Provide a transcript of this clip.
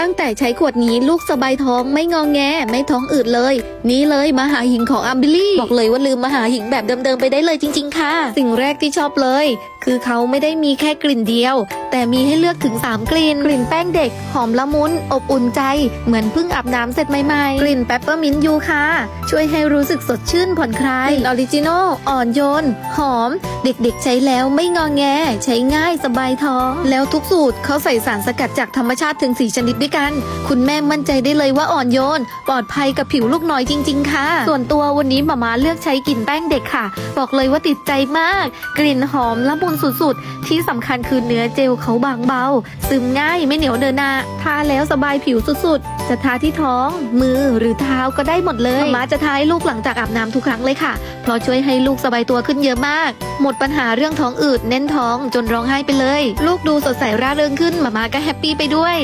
ตั้งแต่ใช้ขวดนี้ลูกสบายท้องไม่งองแง ไม่ท้องอืดเลย นี่เลยมหาหิงของอัมบิลี่บอกเลยว่าลืมมหาหิงแบบเดิมๆไปได้เลยจริง ๆ ค่ะ สิ่งแรกที่ชอบเลย คือเขาไม่ได้มีแค่กลิ่นเดียว แต่มีให้เลือกถึง 3 กลิ่น กลิ่นแป้งเด็ก หอมละมุน อบอุ่นใจ เหมือนเพิ่งอาบน้ำเสร็จใหม่ๆ กลิ่นแปปเปอร์มินต์ยูค่ะช่วยให้รู้สึกสดชื่นผ่อนคลาย กลิ่นออริจินอลอ่อนโยน หอม เด็กๆ ใช้แล้วไม่งอแง ใช้ง่ายสบายท้อง แล้วทุกสูตรเขาใส่สารสกัดจากธรรมชาติถึง 4 ชนิดด้วยกัน คุณแม่มั่นใจได้เลยว่าอ่อนโยน ปลอดภัยกับผิวลูกน้อยจริง ๆ ค่ะ ส่วนตัววันนี้หมามาเลือกใช้กลิ่นแป้งเด็กค่ะ บอกเลยว่าติดใจมาก กลิ่นหอมละมุนสุดๆ ที่สำคัญคือเนื้อเจลเขาบางเบา ซึมง่ายไม่เหนียวเดินหนาทาแล้วสบายผิวสุดๆ จะทาที่ท้อง มือหรือเท้าก็ได้หมดเลยมามาจะทาให้ลูกหลังจากอาบน้ำทุกครั้งเลยค่ะ เพราะช่วยให้ลูกสบายตัวขึ้นเยอะมาก หมดปัญหาเรื่องท้องอืดเน้นท้องจนร้องไห้ไปเลย ลูกดูสดใสร่าเริงขึ้นมามาก็แฮปปี้ไปด้วย